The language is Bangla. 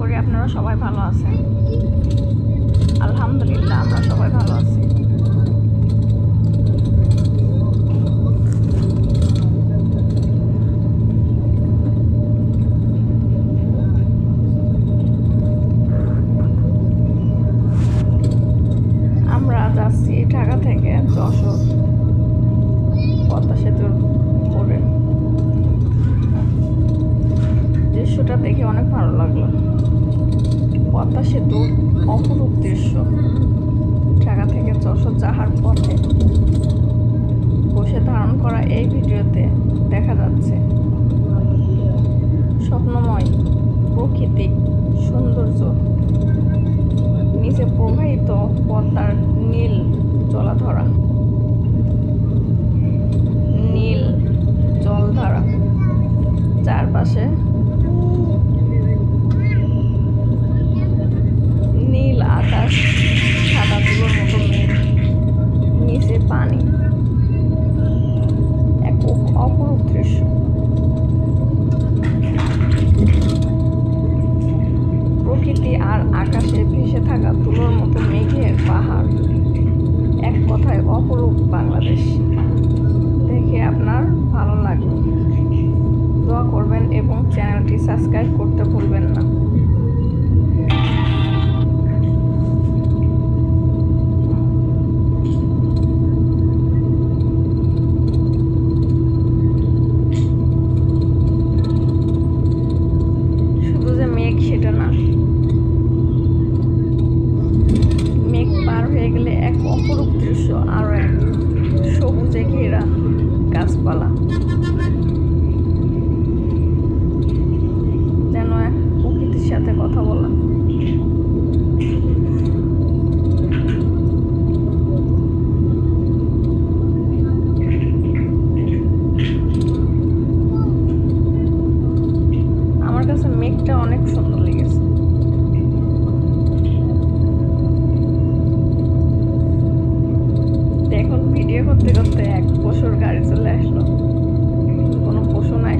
করি, আপনারা সবাই ভালো আছেন? আলহামদুলিল্লাহ, আমরা সবাই ভালো আছি। আমরা যাচ্ছি ঢাকা থেকে যশোর, পদ্মা সেতুর দৃশ্যটা দেখে অনেক ভালো লাগল। পদ্মা সেতুর অপরূপ দৃশ্য। ঢাকা থেকে যশোর যাহার পথে বসে ধারণ করা এই ভিডিওতে দেখা যাচ্ছে স্বপ্নময় প্রকৃতিক সৌন্দর্য। নিচে প্রবাহিত পদ্মার নীল জলাধারা। নীল জলধারা। চারপাশে বাংলাদেশ। দেখে আপনার ভালো লাগবে। দোয়া করবেন এবং চ্যানেলটি সাবস্ক্রাইব করতে ভিডিও করতে করতে এক পশুর গাড়ি চলে আসলো। কোনো পশু নাই